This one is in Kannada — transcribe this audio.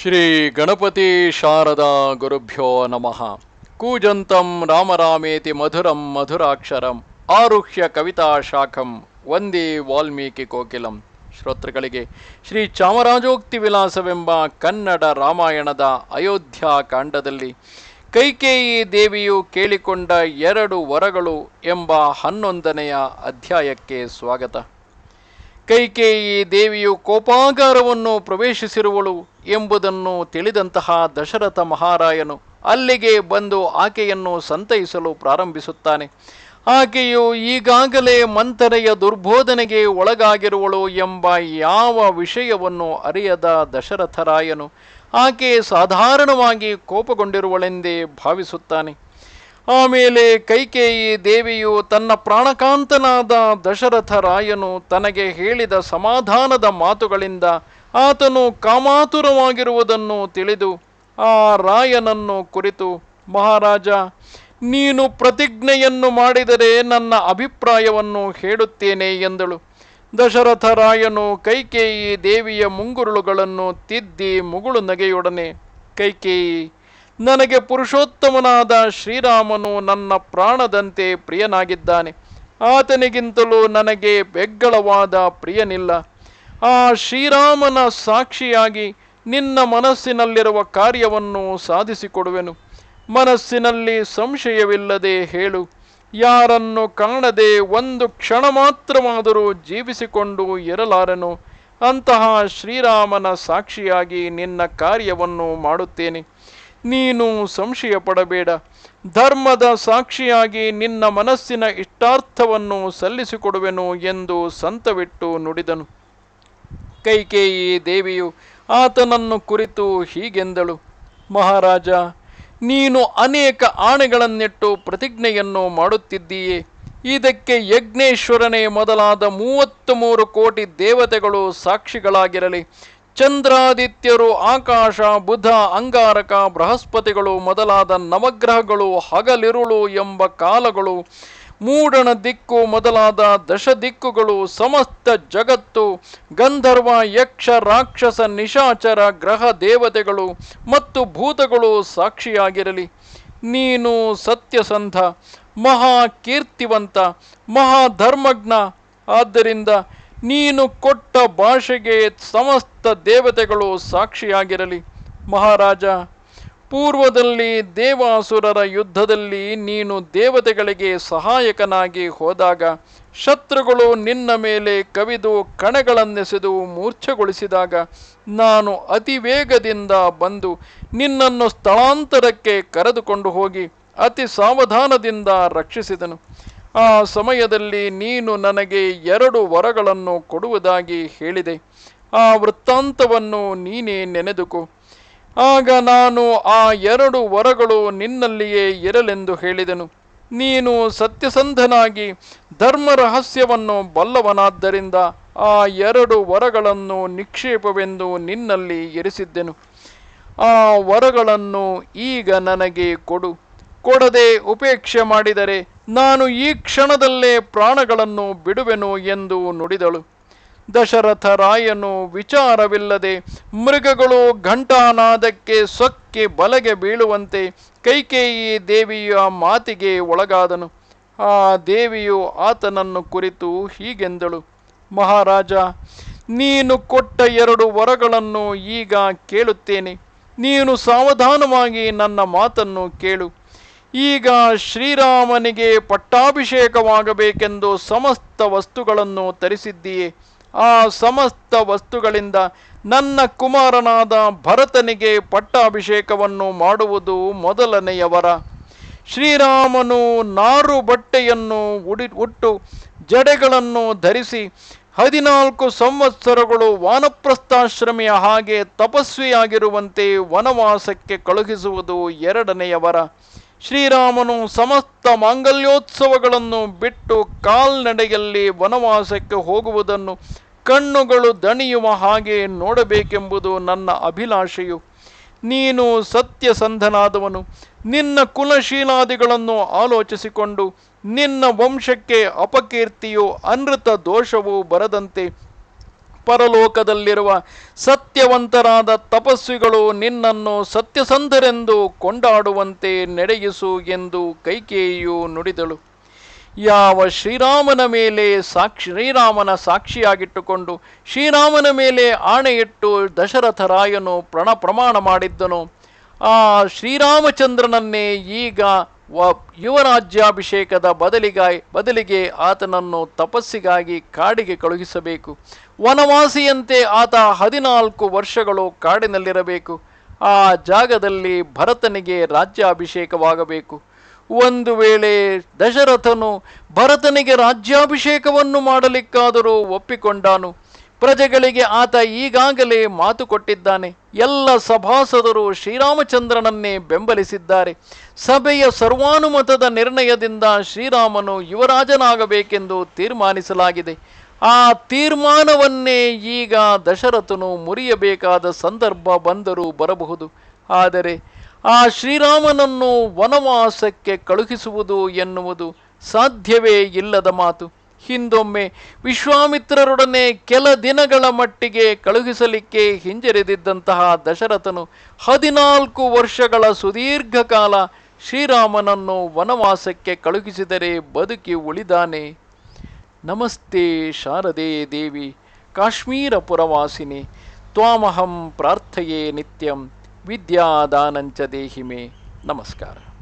ಶ್ರೀ ಗಣಪತಿ ಶಾರದಾ ಗುರುಭ್ಯೋ ನಮಃ. ಕೂಜಂತಂ ರಾಮರಾಮೇತಿ ಮಧುರಂ ಮಧುರಾಕ್ಷರಂ. ಆರುಹ್ಯ ಕವಿತಾ ಶಾಖಂ. ವಂದೇ ವಾಲ್ಮೀಕಿ ಕೋಕಿಲಂ. ಶ್ರೋತೃಗಳಿಗೆ, ಶ್ರೀ ಚಾಮರಾಜೋಕ್ತಿ ವಿಲಾಸವೆಂಬ ಕನ್ನಡ ರಾಮಾಯಣದ ಅಯೋಧ್ಯ ಕಾಂಡದಲ್ಲಿ ಕೈಕೇಯಿ ದೇವಿಯು ಕೇಳಿಕೊಂಡ ಎರಡು ವರಗಳು ಎಂಬ ಹನ್ನೊಂದನೆಯ ಅಧ್ಯಾಯಕ್ಕೆ ಸ್ವಾಗತ. ಕೈಕೇಯಿ ದೇವಿಯು ಕೋಪಾಗಾರವನ್ನು ಪ್ರವೇಶಿಸಿರುವಳು ಎಂಬುದನ್ನು ತಿಳಿದಂತಹ ದಶರಥ ಮಹಾರಾಯನು ಅಲ್ಲಿಗೆ ಬಂದು ಆಕೆಯನ್ನು ಸಂತೈಸಲು ಪ್ರಾರಂಭಿಸುತ್ತಾನೆ. ಆಕೆಯು ಈಗಾಗಲೇ ಮಂಥರೆಯ ದುರ್ಬೋಧನೆಗೆ ಒಳಗಾಗಿರುವಳು ಎಂಬ ಯಾವ ವಿಷಯವನ್ನು ಅರಿಯದ ದಶರಥರಾಯನು ಆಕೆ ಸಾಧಾರಣವಾಗಿ ಕೋಪಗೊಂಡಿರುವಳೆಂದೇ ಭಾವಿಸುತ್ತಾನೆ. ಆಮೇಲೆ ಕೈಕೇಯಿ ದೇವಿಯು ತನ್ನ ಪ್ರಾಣಕಾಂತನಾದ ದಶರಥ ರಾಯನು ತನಗೆ ಹೇಳಿದ ಸಮಾಧಾನದ ಮಾತುಗಳಿಂದ ಆತನು ಕಾಮಾತುರವಾಗಿರುವುದನ್ನು ತಿಳಿದು ಆ ರಾಯನನ್ನು ಕುರಿತು, ಮಹಾರಾಜ, ನೀನು ಪ್ರತಿಜ್ಞೆಯನ್ನು ಮಾಡಿದರೆ ನನ್ನ ಅಭಿಪ್ರಾಯವನ್ನು ಹೇಳುತ್ತೇನೆ ಎಂದಳು. ದಶರಥ ರಾಯನು ಕೈಕೇಯಿ ದೇವಿಯ ಮುಂಗುರುಳುಗಳನ್ನು ತಿದ್ದಿ ಮುಗುಳು ನಗೆಯೊಡನೆ, ಕೈಕೇಯಿ ನನಗೆ ಪುರುಷೋತ್ತಮನಾದ ಶ್ರೀರಾಮನು ನನ್ನ ಪ್ರಾಣದಂತೆ ಪ್ರಿಯನಾಗಿದ್ದಾನೆ. ಆತನಿಗಿಂತಲೂ ನನಗೆ ಬೆಗ್ಗಳವಾದ ಪ್ರಿಯನಿಲ್ಲ. ಆ ಶ್ರೀರಾಮನ ಸಾಕ್ಷಿಯಾಗಿ ನಿನ್ನ ಮನಸ್ಸಿನಲ್ಲಿರುವ ಕಾರ್ಯವನ್ನು ಸಾಧಿಸಿಕೊಡುವೆನು. ಮನಸ್ಸಿನಲ್ಲಿ ಸಂಶಯವಿಲ್ಲದೆ ಹೇಳು. ಯಾರನ್ನು ಕಾಣದೆ ಒಂದು ಕ್ಷಣ ಮಾತ್ರವಾದರೂ ಜೀವಿಸಿಕೊಂಡು ಇರಲಾರನು. ಅಂತಹ ಶ್ರೀರಾಮನ ಸಾಕ್ಷಿಯಾಗಿ ನಿನ್ನ ಕಾರ್ಯವನ್ನು ಮಾಡುತ್ತೇನೆ. ನೀನು ಸಂಶಯ ಪಡಬೇಡ ಧರ್ಮದ ಸಾಕ್ಷಿಯಾಗಿ ನಿನ್ನ ಮನಸ್ಸಿನ ಇಷ್ಟಾರ್ಥವನ್ನು ಸಲ್ಲಿಸಿಕೊಡುವೆನು ಎಂದು ಸಂತವಿಟ್ಟು ನುಡಿದನು. ಕೈಕೇಯಿ ದೇವಿಯು ಆತನನ್ನು ಕುರಿತು ಹೀಗೆಂದಳು. ಮಹಾರಾಜ, ನೀನು ಅನೇಕ ಆಣೆಗಳನ್ನಿಟ್ಟು ಪ್ರತಿಜ್ಞೆಯನ್ನು ಮಾಡುತ್ತಿದ್ದೀಯೇ. ಇದಕ್ಕೆ ಯಜ್ಞೇಶ್ವರನೇ ಮೊದಲಾದ ಮೂವತ್ತು ಮೂರು ಕೋಟಿ ದೇವತೆಗಳು ಸಾಕ್ಷಿಗಳಾಗಿರಲಿ. ಚಂದ್ರಾದಿತ್ಯರು ಆಕಾಶ, ಬುಧ, ಅಂಗಾರಕ, ಬೃಹಸ್ಪತಿಗಳು ಮೊದಲಾದ ನವಗ್ರಹಗಳು ಹಗಲಿರುಳು ಎಂಬ ಕಾಲಗಳು, ಮೂಡಣ ದಿಕ್ಕು ಮೊದಲಾದ ದಶ ದಿಕ್ಕುಗಳು ಸಮಸ್ತ ಜಗತ್ತು, ಗಂಧರ್ವ, ಯಕ್ಷ, ರಾಕ್ಷಸ, ನಿಶಾಚರ, ಗ್ರಹ ದೇವತೆಗಳು ಮತ್ತು ಭೂತಗಳು ಸಾಕ್ಷಿಯಾಗಿರಲಿ. ನೀನು ಸತ್ಯಸಂಧ ಮಹಾ ಕೀರ್ತಿವಂತ ಮಹಾಧರ್ಮಜ್ಞ. ಆದ್ದರಿಂದ ನೀನು ಕೊಟ್ಟ ಭಾಷೆಗೆ ಸಮಸ್ತ ದೇವತೆಗಳು ಸಾಕ್ಷಿಯಾಗಿರಲಿ. ಮಹಾರಾಜ, ಪೂರ್ವದಲ್ಲಿ ದೇವಾಸುರರ ಯುದ್ಧದಲ್ಲಿ ನೀನು ದೇವತೆಗಳಿಗೆ ಸಹಾಯಕನಾಗಿ ಹೋದಾಗ ಶತ್ರುಗಳು ನಿನ್ನ ಮೇಲೆ ಕವಿದು ಕಣಗಳನ್ನೆಸೆದು ಮೂರ್ಛೆಗೊಳಿಸಿದಾಗ ನಾನು ಅತಿ ವೇಗದಿಂದ ಬಂದು ನಿನ್ನನ್ನು ಸ್ಥಳಾಂತರಕ್ಕೆ ಕರೆದುಕೊಂಡು ಹೋಗಿ ಅತಿ ಸಾವಧಾನದಿಂದ ರಕ್ಷಿಸಿದನು. ಆ ಸಮಯದಲ್ಲಿ ನೀನು ನನಗೆ ಎರಡು ವರಗಳನ್ನು ಕೊಡುವುದಾಗಿ ಹೇಳಿದೆ. ಆ ವೃತ್ತಾಂತವನ್ನು ನೀನೇ ನೆನೆದುಕೋ. ಆಗ ನಾನು ಆ ಎರಡು ವರಗಳು ನಿನ್ನಲ್ಲಿಯೇ ಇರಲೆಂದು ಹೇಳಿದೆನು. ನೀನು ಸತ್ಯಸಂಧನಾಗಿ ಧರ್ಮ ರಹಸ್ಯವನ್ನು ಬಲ್ಲವನಾದ್ದರಿಂದ ಆ ಎರಡು ವರಗಳನ್ನು ನಿಕ್ಷೇಪವೆಂದು ನಿನ್ನಲ್ಲಿ ಇರಿಸಿದ್ದೆನು. ಆ ವರಗಳನ್ನು ಈಗ ನನಗೆ ಕೊಡು. ಕೊಡದೆ ಉಪೇಕ್ಷೆ ಮಾಡಿದರೆ ನಾನು ಈ ಕ್ಷಣದಲ್ಲೇ ಪ್ರಾಣಗಳನ್ನು ಬಿಡುವೆನು ಎಂದು ನುಡಿದಳು. ದಶರಥ ರಾಯನು ವಿಚಾರವಿಲ್ಲದೆ ಮೃಗಗಳು ಘಂಟಾನಾದಕ್ಕೆ ಸೊಕ್ಕಿ ಬಲಗೆ ಬೀಳುವಂತೆ ಕೈಕೇಯಿ ದೇವಿಯ ಮಾತಿಗೆ ಒಳಗಾದನು. ಆ ದೇವಿಯು ಆತನನ್ನು ಕುರಿತು ಹೀಗೆಂದಳು. ಮಹಾರಾಜ, ನೀನು ಕೊಟ್ಟ ಎರಡು ವರಗಳನ್ನು ಈಗ ಕೇಳುತ್ತೇನೆ. ನೀನು ಸಾವಧಾನವಾಗಿ ನನ್ನ ಮಾತನ್ನು ಕೇಳು. ಈಗ ಶ್ರೀರಾಮನಿಗೆ ಪಟ್ಟಾಭಿಷೇಕವಾಗಬೇಕೆಂದು ಸಮಸ್ತ ವಸ್ತುಗಳನ್ನು ತರಿಸಿದ್ದೀಯೆ. ಆ ಸಮಸ್ತ ವಸ್ತುಗಳಿಂದ ನನ್ನ ಕುಮಾರನಾದ ಭರತನಿಗೆ ಪಟ್ಟಾಭಿಷೇಕವನ್ನು ಮಾಡುವುದು ಮೊದಲನೆಯವರ. ಶ್ರೀರಾಮನು ನಾರು ಬಟ್ಟೆಯನ್ನು ಉಡಿ ಉಟ್ಟು ಜಡೆಗಳನ್ನು ಧರಿಸಿ ಹದಿನಾಲ್ಕು ಸಂವತ್ಸರಗಳು ವಾನಪ್ರಸ್ಥಾಶ್ರಮಿಯ ಹಾಗೆ ತಪಸ್ವಿಯಾಗಿರುವಂತೆ ವನವಾಸಕ್ಕೆ ಕಳುಹಿಸುವುದು ಎರಡನೆಯ ವರ ಶ್ರೀರಾಮನು ಸಮಸ್ತ ಮಾಂಗಲ್ಯೋತ್ಸವಗಳನ್ನು ಬಿಟ್ಟು ಕಾಲ್ನಡೆಯಲ್ಲಿ ವನವಾಸಕ್ಕೆ ಹೋಗುವುದನ್ನು ಕಣ್ಣುಗಳು ದಣಿಯುವ ಹಾಗೆ ನೋಡಬೇಕೆಂಬುದು ನನ್ನ ಅಭಿಲಾಷೆಯು. ನೀನು ಸತ್ಯಸಂಧನಾದವನು. ನಿನ್ನ ಕುಲಶೀಲಾದಿಗಳನ್ನು ಆಲೋಚಿಸಿಕೊಂಡು ನಿನ್ನ ವಂಶಕ್ಕೆ ಅಪಕೀರ್ತಿಯು ಅನೃತ ದೋಷವೂ ಬರದಂತೆ ಪರಲೋಕದಲ್ಲಿರುವ ಸತ್ಯವಂತರಾದ ತಪಸ್ವಿಗಳು ನಿನ್ನನ್ನು ಸತ್ಯಸಂಧರೆಂದು ಕೊಂಡಾಡುವಂತೆ ನಡೆಯಿಸು ಎಂದು ಕೈಕೇಯಿಯು ನುಡಿದಳು. ಯಾವ ಶ್ರೀರಾಮನ ಮೇಲೆ ಸಾಕ್ಷಿ, ಶ್ರೀರಾಮನ ಸಾಕ್ಷಿಯಾಗಿಟ್ಟುಕೊಂಡು ಶ್ರೀರಾಮನ ಮೇಲೆ ಆಣೆಯಿಟ್ಟು ದಶರಥರಾಯನು ಪ್ರಣ ಪ್ರಮಾಣ ಮಾಡಿದ್ದನು. ಆ ಶ್ರೀರಾಮಚಂದ್ರನನ್ನೇ ಈಗ ಯುವರಾಜ್ಯಾಭಿಷೇಕದ ಬದಲಿಗಾಯಿ ಬದಲಿಗೆ ಆತನನ್ನು ತಪಸ್ಸಿಗಾಗಿ ಕಾಡಿಗೆ ಕಳುಹಿಸಬೇಕು. ವನವಾಸಿಯಂತೆ ಆತ ಹದಿನಾಲ್ಕು ವರ್ಷಗಳು ಕಾಡಿನಲ್ಲಿರಬೇಕು. ಆ ಜಾಗದಲ್ಲಿ ಭರತನಿಗೆ ರಾಜ್ಯಾಭಿಷೇಕವಾಗಬೇಕು. ಒಂದು ವೇಳೆ ದಶರಥನು ಭರತನಿಗೆ ರಾಜ್ಯಾಭಿಷೇಕವನ್ನು ಮಾಡಲಿಕ್ಕಾದರೂ ಒಪ್ಪಿಕೊಂಡಾನು. ಪ್ರಜೆಗಳಿಗೆ ಆತ ಈಗಾಗಲೇ ಮಾತು ಕೊಟ್ಟಿದ್ದಾನೆ. ಎಲ್ಲ ಸಭಾಸದರು ಶ್ರೀರಾಮಚಂದ್ರನನ್ನೇ ಬೆಂಬಲಿಸಿದ್ದಾರೆ. ಸಭೆಯ ಸರ್ವಾನುಮತದ ನಿರ್ಣಯದಿಂದ ಶ್ರೀರಾಮನು ಯುವರಾಜನಾಗಬೇಕೆಂದು ತೀರ್ಮಾನಿಸಲಾಗಿದೆ. ಆ ತೀರ್ಮಾನವನ್ನೇ ಈಗ ದಶರಥನು ಮುರಿಯಬೇಕಾದ ಸಂದರ್ಭ ಬಂದರೂ ಬರಬಹುದು. ಆದರೆ ಆ ಶ್ರೀರಾಮನನ್ನು ವನವಾಸಕ್ಕೆ ಕಳುಹಿಸುವುದು ಎನ್ನುವುದು ಸಾಧ್ಯವೇ ಇಲ್ಲದ ಮಾತು. ಹಿಂದೊಮ್ಮೆ ವಿಶ್ವಾಮಿತ್ರರೊಡನೆ ಕೆಲ ದಿನಗಳ ಮಟ್ಟಿಗೆ ಕಳುಹಿಸಲಿಕ್ಕೆ ಹಿಂಜರಿದಿದ್ದಂತಹ ದಶರಥನು ಹದಿನಾಲ್ಕು ವರ್ಷಗಳ ಸುದೀರ್ಘ ಕಾಲ ಶ್ರೀರಾಮನನ್ನು ವನವಾಸಕ್ಕೆ ಕಳುಹಿಸಿದರೆ ಬದುಕಿ ಉಳಿದಾನೆ. ನಮಸ್ತೆ ಶಾರದೆ ದೇವಿ ಕಾಶ್ಮೀರ ಪುರವಾಸಿನಿ ತ್ವಾಮಹಂ ಪ್ರಾರ್ಥಯೇ ನಿತ್ಯಂ, ವಿದ್ಯಾದಾನಂಚ ದೇಹಿಮೆ. ನಮಸ್ಕಾರ.